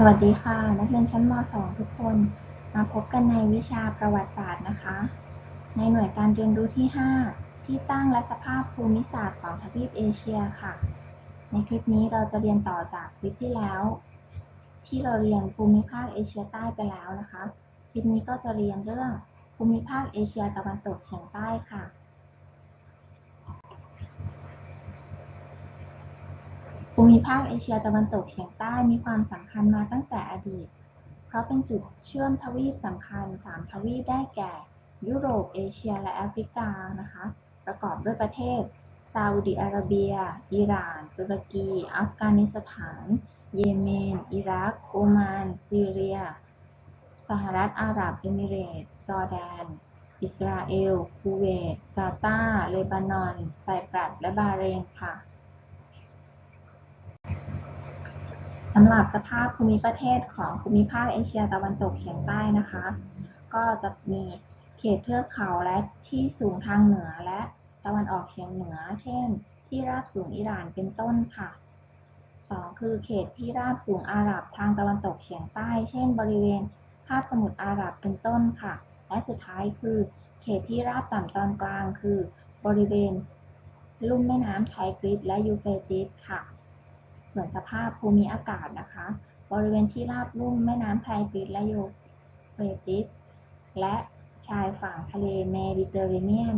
สวัสดีค่ะ นักเรียนชั้นม .2 ทุกคนมาพบกันในวิชาประวัติศาสตร์นะคะ ในหน่วยการเรียนรู้ที่ 5 ที่ตั้งและสภาพภูมิศาสตร์ของทวีปเอเชียค่ะ ในคลิปนี้เราจะเรียนต่อจากคลิปที่แล้ว ที่เราเรียนภูมิภาคเอเชียใต้ไปแล้วนะคะ คลิปนี้ก็จะเรียนเรื่องภูมิภาคเอเชียตะวันตกเฉียงใต้ค่ะ ภูมิภาคเอเชียตะวันตกเฉียงใต้มีความสำคัญมาตั้งแต่อดีต เพราะเป็นจุดเชื่อมทวีปสำคัญ 3 ทวีปได้แก่ ยุโรปเอเชียและแอฟริกานะคะ ประกอบด้วยประเทศซาอุดิอาระเบีย อิหร่านตุรกี อัฟกานิสถาน เยเมน อิรัก โอมาน ซีเรีย สหรัฐอาหรับเอมิเรตส์จอร์แดน อิสราเอล คูเวต กาตาร์เลบานอน ไซปรัส และบาเรนค่ะ สำหรับสภาพภูมิประเทศของภูมิภาคเอเชียตะวันตกเฉียงใต้นะคะ ก็จะมีเขตเทือกเขาและที่สูงทางเหนือและตะวันออกเฉียงเหนือ เช่น ที่ราบสูงอิหร่านเป็นต้นค่ะสองคือเขตที่ราบสูงอาหรับทางตะวันตกเฉียงใต้ เช่น บริเวณคาบสมุทรอาหรับเป็นต้นค่ะ และสุดท้ายคือ เขตที่ราบต่ำตอนกลาง คือบริเวณลุ่มแม่น้ำไทกริสและยูเฟรติสค่ะ ส่วนสภาพภูมิอากาศนะคะ บริเวณที่ราบลุ่มแม่น้ำไทกริสและโยเฟรติส และชายฝั่งทะเลเมดิเตอร์เรเนียน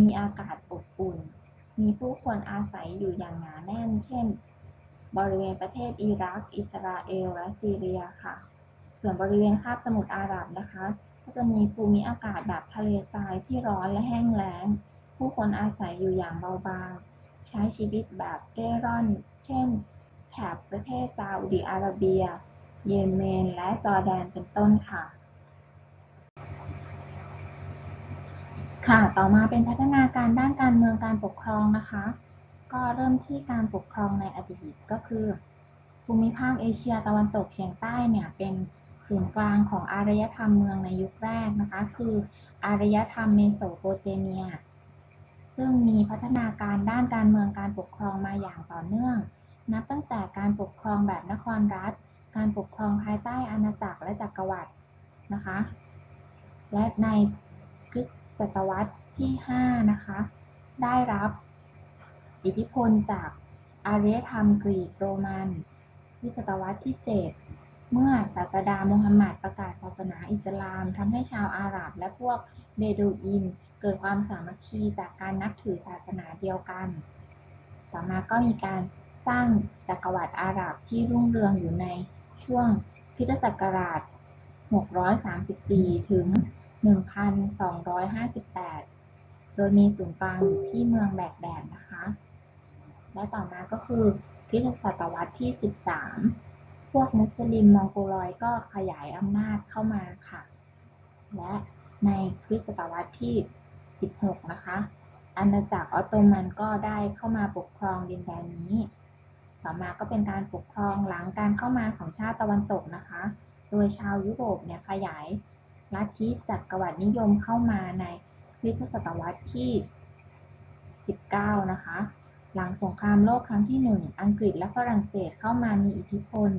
มีอากาศอบอุ่น มีผู้คนอาศัยอยู่อย่างหนาแน่น เช่น บริเวณประเทศอิรัก อิสราเอล และซีเรียค่ะ ส่วนบริเวณคาบสมุทรอาหรับนะคะ ก็จะมีภูมิอากาศแบบทะเลทรายที่ร้อนและแห้งแล้ง ผู้คนอาศัยอยู่อย่างเบาบาง ใช้ชีวิตแบบเร่ร่อน เช่น แถบประเทศซาอุดิอาระเบีย เยเมน และจอร์แดน เป็นต้นค่ะ ค่ะ ต่อมาเป็นพัฒนาการด้านการเมืองการปกครองนะคะ ก็เริ่มที่การปกครองในอดีตก็คือ ภูมิภาคเอเชียตะวันตกเฉียงใต้เนี่ยเป็นศูนย์กลางของอารยธรรมเมืองในยุคแรกนะคะ คืออารยธรรมเมโสโปเตเมีย ซึ่งมีพัฒนาการด้านการเมืองการปกครองมาอย่างต่อเนื่อง นับตั้งแต่การปกครองแบบนครรัฐ การปกครองภายใต้อาณาจักรและจักรวรรดินะคะ และในคริสตศตวรรษที่ 5 นะคะ ได้รับอิทธิพลจากอารยธรรมกรีกโรมันคริสตศตวรรษที่ 7 เมื่อศาสดามูฮัมหมัดประกาศศาสนาอิสลามทำให้ชาวอาหรับและพวกเบดูอิน เกิดความสามัคคีจากการนับถือศาสนาเดียวกัน ต่อมาก็มีการ สร้างจักรวรรดิอาหรับที่รุ่งเรืองอยู่ในช่วงคริสตศักราช 634 ถึง 1258 โดยมีศูนย์กลางอยู่ที่เมืองแบกแดดนะคะ และต่อมาก็คือคริสตศตวรรษที่ 13 พวกมุสลิมมองโกลอยก็ขยายอำนาจเข้ามาค่ะ และในคริสตศตวรรษที่ 16 นะคะอาณาจักรออตโตมันก็ได้เข้ามาปกครองดินแดนนี้ ต่อมาก็เป็นการปกครองหลังการเข้ามาของชาติตะวันตกนะคะ โดยชาวยุโรปเนี่ยขยายลัทธิจักรวรรดินิยมเข้ามาในคริสตศตวรรษที่ 19 นะคะ หลังสงครามโลกครั้งที่ 1 อังกฤษและฝรั่งเศสเข้ามามีอิทธิพล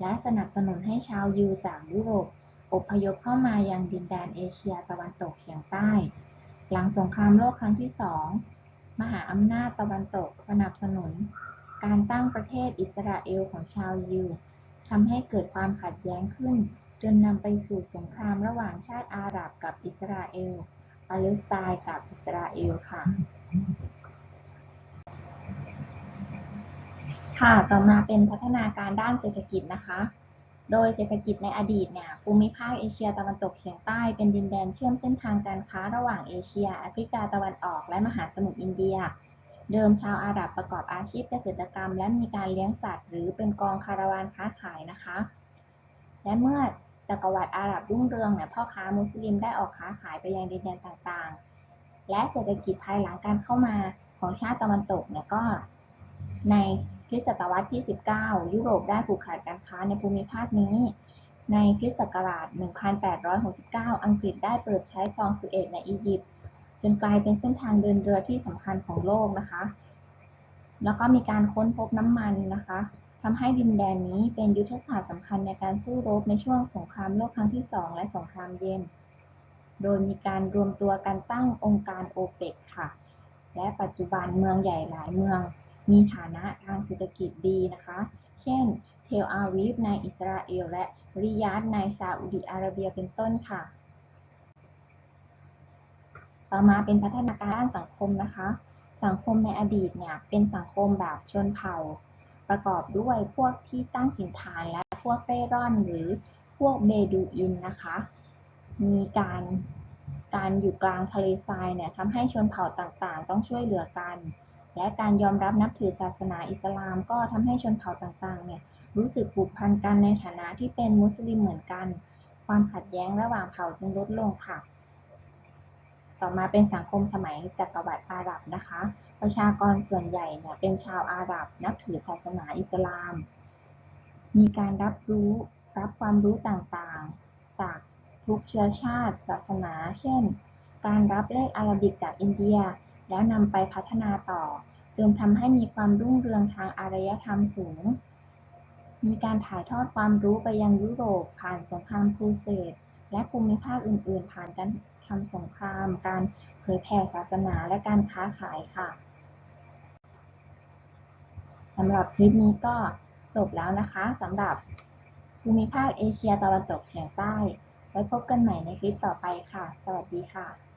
และสนับสนุนให้ชาวยิวจากยุโรปอพยพเข้ามายังดินแดนเอเชียตะวันตกเฉียงใต้ หลังสงครามโลกครั้งที่ 2 มหาอำนาจตะวันตกสนับสนุน การตั้งประเทศอิสราเอลของชาวยิวทำให้เกิดความขัดแย้งขึ้น จนนำไปสู่สงครามระหว่างชาติอาหรับกับอิสราเอลปาเลสไตน์กับอิสราเอลค่ะ ค่ะ ต่อมาเป็นพัฒนาการด้านเศรษฐกิจนะคะ โดยเศรษฐกิจในอดีตเนี่ย ภูมิภาคเอเชียตะวันตกเฉียงใต้เป็นดินแดนเชื่อมเส้นทางการค้าระหว่างเอเชีย แอฟริกาตะวันออก และมหาสมุทรอินเดีย เดิมชาวอาหรับประกอบอาชีพเกษตรกรรม และมีการเลี้ยงสัตว์ หรือเป็นกองคาราวานค้าขายนะคะ และเมื่อจักรวรรดิอาหรับรุ่งเรืองเนี่ยพ่อค้ามุสลิมได้ออกค้าขายไปยังดินแดนต่างๆ และเศรษฐกิจภายหลังการเข้ามาของชาติตะวันตกเนี่ยก็ในคริสตศตวรรษที่ 19 ยุโรปได้ผูกขาดการค้าในภูมิภาคนี้ ในคริสตศักราช 1869 อังกฤษได้เปิดใช้คลองสุเอตในอียิปต์ จนกลายเป็นเส้นทางเดินเรือที่สำคัญของโลกนะคะ แล้วก็มีการค้นพบน้ำมันนะคะทำให้ดินแดนนี้เป็นยุทธศาสตร์สำคัญในการสู้รบในช่วงสงครามโลกครั้งที่สองและสงครามเย็น โดยมีการรวมตัวกันตั้งองค์การโอเปกค่ะ และปัจจุบันเมืองใหญ่หลายเมือง มีฐานะทางเศรษฐกิจดีนะคะ เช่น เทลอาวีฟในอิสราเอลและริยาดในซาอุดิอาระเบียเป็นต้นค่ะ ต่อมาเป็นพัฒนาการด้านสังคมนะคะ สังคมในอดีตเนี่ยเป็นสังคมแบบชนเผ่า ประกอบด้วยพวกที่ตั้งถิ่นฐานและพวกเร่ร่อนหรือพวกเบดูอินนะคะ มีการการอยู่กลางทะเลทรายเนี่ยทำให้ชนเผ่าต่างๆ ต้องช่วยเหลือกัน และการยอมรับนับถือศาสนาอิสลามก็ทำให้ชนเผ่าต่างๆเนี่ยรู้สึกผูกพันกันในฐานะที่เป็นมุสลิมเหมือนกัน ความขัดแย้งระหว่างเผ่าจึงลดลงค่ะ ต่อมาเป็นสังคมสมัยจักรวรรดิอาหรับนะคะ ประชากรส่วนใหญ่เนี่ยเป็นชาวอาหรับ นับถือศาสนาอิสลาม มีการรับรู้รับความรู้ต่างๆ จากทุกเชื้อชาติ ศาสนา เช่น การรับเลขอาราบิกจากอินเดีย แล้วนำไปพัฒนาต่อ จนทำให้มีความรุ่งเรืองทางอารยธรรมสูง มีการถ่ายทอดความรู้ไปยังยุโรปผ่านสงครามครูเสดและภูมิภาคอื่นๆ ผ่านการ ทำสงคราม การเผยแผ่ศาสนาและการค้าขายค่ะสำหรับคลิปนี้ก็จบแล้วนะคะสำหรับภูมิภาคเอเชียตะวันตกเฉียงใต้ ไว้พบกันใหม่ในคลิปต่อไปค่ะ สวัสดีค่ะ